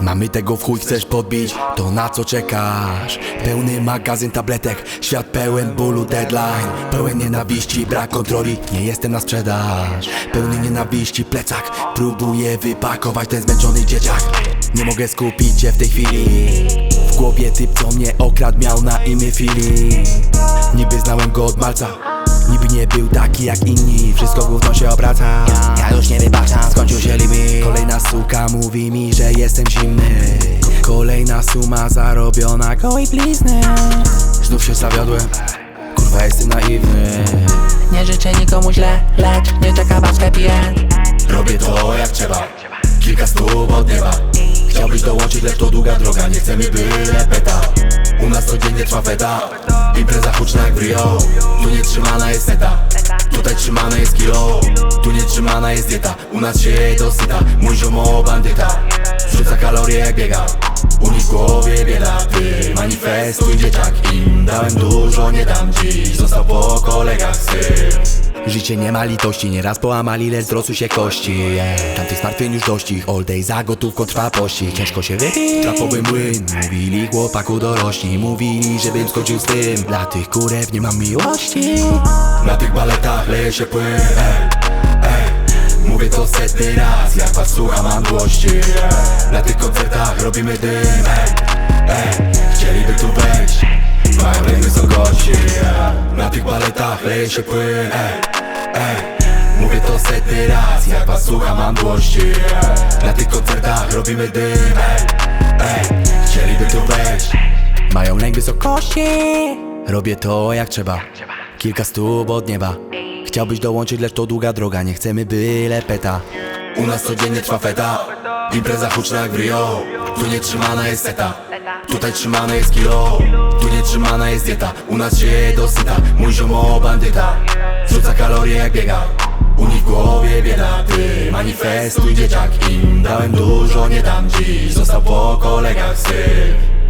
Mamy tego w chuj chcesz podbić, to na co czekasz? Pełny magazyn tabletek, świat pełen bólu, deadline. Pełen nienawiści, brak kontroli, nie jestem na sprzedaż. Pełny nienawiści, plecak, próbuję wypakować ten zmęczony dzieciak. Nie mogę skupić się w tej chwili. W głowie typ co mnie okradł miał na imię Filip. Niby znałem go od malca Niby nie był taki jak inni. Wszystko gówno się obraca. Ja już nie wybaczam, skończył się limit. Kolejna suka mówi mi, że jestem zimny. Kolejna suma zarobiona. Gołej blizny. Znów się zawiodłem. Kurwa jestem naiwny. Nie życzę nikomu źle, lecz nie czeka piję Robię to jak trzeba. Kilka stóp od nieba. Chciałbyś dołączyć, lecz to długa droga. Nie chcemy byle peta U nas codziennie trwa feta Impreza huczna jak w Rio Tu nie trzymana jest seta. Tutaj trzymane jest kilo. Tu nie trzymana jest dieta. U nas się je dosyta. Mój ziomo bandyta. Zrzuca kalorie jak biega. U nich w głowie bieda. Ty manifestuj dzieciak. Im dałem dużo, nie dam dziś. Został po kolegach syn Życie nie ma litości, nieraz połamali, lecz zrosły się kości yeah. Tamtych zmartwień już dość ich, all day za gotówką trwa pościg Ciężko się wypić, trapowy młyn Mówili chłopaku dorośli, mówili, żebym skończył z tym Dla tych kurew nie mam miłości Na tych baletach leje się płyn, ej, ej. Mówię to setny raz, jak was słucham mam złości. Na tych koncertach robimy dym, ej, ej. Tych baletach leje się płyn ej, ej. Mówię to setny raz Jak was słucham mam złości ej. Na tych koncertach robimy dym ej, ej. Chcieliby tu wejść. Mają lęk wysokości. Robię to jak trzeba. Kilka stóp od nieba. Chciałbyś dołączyć, lecz to długa droga. Nie chcemy byle peta U nas codziennie trwa feta. Impreza huczna jak w Rio. Tu nie trzymana jest seta Tutaj trzymane jest kilo Tu nie trzymana jest dieta. U nas się dosyta Mój ziomo bandyta. Rzuca kalorie jak biega. U nich w głowie bieda. Ty manifestuj dzieciak. Im dałem dużo, nie dam dziś. Został po kolegach syn